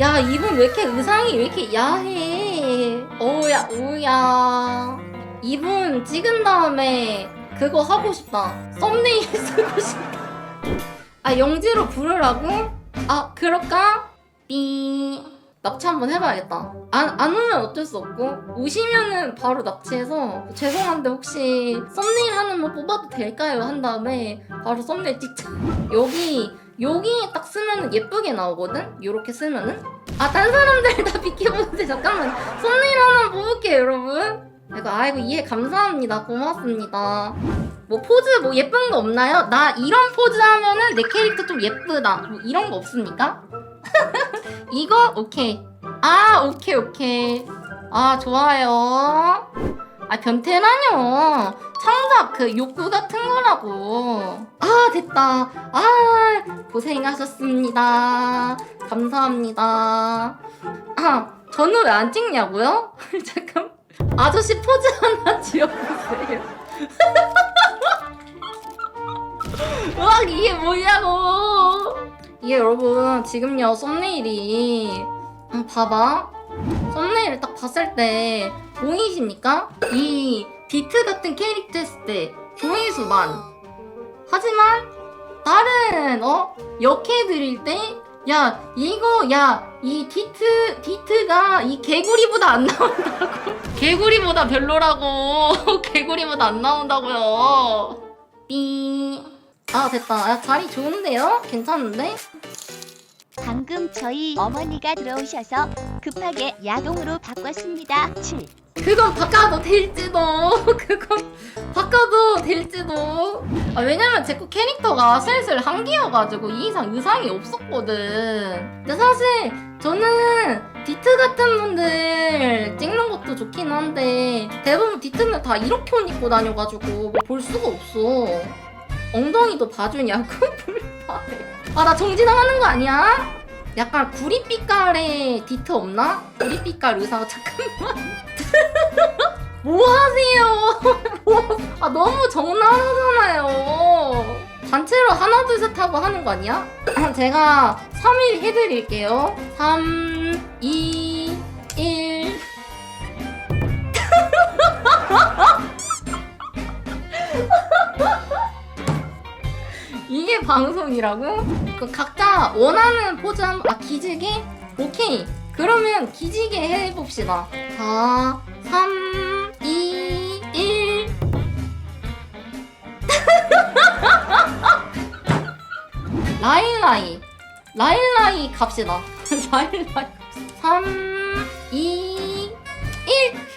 야 이분 왜 이렇게 의상이 왜 이렇게 야해? 오야 오야. 이분 찍은 다음에 그거 하고 싶다. 썸네일 쓰고 싶다. 아 영지로 부르라고? 아 그럴까? 삐 납치 한번 해봐야겠다. 안, 안 오면 어쩔 수 없고. 오시면은 바로 납치해서. 죄송한데 혹시 썸네일 하는 거 뽑아도 될까요? 한 다음에 바로 썸네일 찍자. 여기 여기 딱 쓰면은 예쁘게 나오거든? 요렇게 쓰면은? 아 딴 사람들 다 비켜보는데 잠깐만. 썸네일 하나 뽑을게요 여러분. 이거 아이고 이해 감사합니다. 고맙습니다. 뭐 포즈 뭐 예쁜 거 없나요? 나 이런 포즈 하면은 내 캐릭터 좀 예쁘다. 뭐 이런 거 없습니까? 이거? 오케이. 아 오케이 오케이. 아 좋아요. 아 변태라뇨 창작 그 욕구 같은 거라고. 아 됐다. 아 고생하셨습니다. 감사합니다. 아 저는 왜 안 찍냐고요? 잠깐. 아저씨 포즈 하나 지어보세요. 으악 이게 뭐냐고. 이게 여러분 지금요 썸네일이. 음, 봐봐. 썸네일을 딱 봤을 때 보이십니까? 이 디트 같은 캐릭터 했을 때 조회수 만. 하지만 다른 어? 역해드릴 때 야 이거 야 이 디트 디트가 이 개구리보다 안 나온다고. 개구리보다 별로라고. 개구리보다 안 나온다고요. 삐아 됐다. 야, 자리 좋은데요? 괜찮은데 방금 저희 어머니가 들어오셔서 급하게 야동으로 바꿨습니다. 7. 그건 바꿔도 될지도 그건 바꿔도 될지도 아, 왜냐면 제 거 캐릭터가 슬슬 한기여가지고 이 이상 의상이 없었거든 근데 사실 저는 디트 같은 분들 찍는 것도 좋긴 한데 대부분 디트는 다 이렇게 옷 입고 다녀가지고 뭐 볼 수가 없어 엉덩이도 봐주냐고 아나 정지당하는 거 아니야? 약간 구릿빛깔의 디트 없나? 구릿빛깔 의사 잠깐만 뭐 하세요? 뭐, 아 너무 적나라하잖아요. 단체로 하나 둘 셋 하고 하는 거 아니야? 제가 3일 해드릴게요. 3, 2, 이게 방송이라고? 그 각자 원하는 포즈 한, 아 기지개? 오케이. 그러면 기지개 해봅시다. 4, 3, 2, 1. 라일라이. 라일라이 갑시다. 라일라이. 3, 2, 1.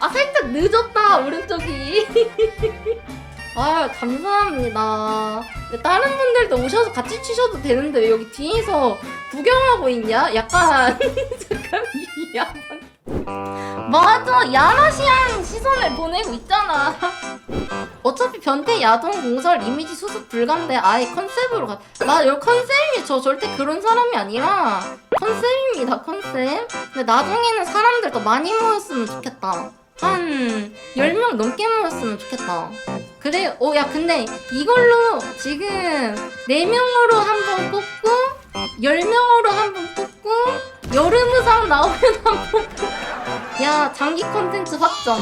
아, 살짝 늦었다, 오른쪽이. 아, 감사합니다. 다른 분들도 오셔서 같이 치셔도 되는데 왜 여기 뒤에서 구경하고 있냐? 약간 잠깐 이 야만 맞아 야마시한 시선을 보내고 있잖아 어차피 변태 야동 공설 이미지 수습 불가인데 아예 컨셉으로 가. 나 여기 컨셉이 저 절대 그런 사람이 아니라 컨셉입니다 컨셉. 근데 나중에는 사람들 더 많이 모였으면 좋겠다. 한 10명 넘게 모였으면 좋겠다. 그래, 어, 야, 근데 이걸로 지금 4명으로 한 번 뽑고, 10명으로 한 번 뽑고, 여름 의상 나오면 한 번 뽑고. 야, 장기 컨텐츠 확정.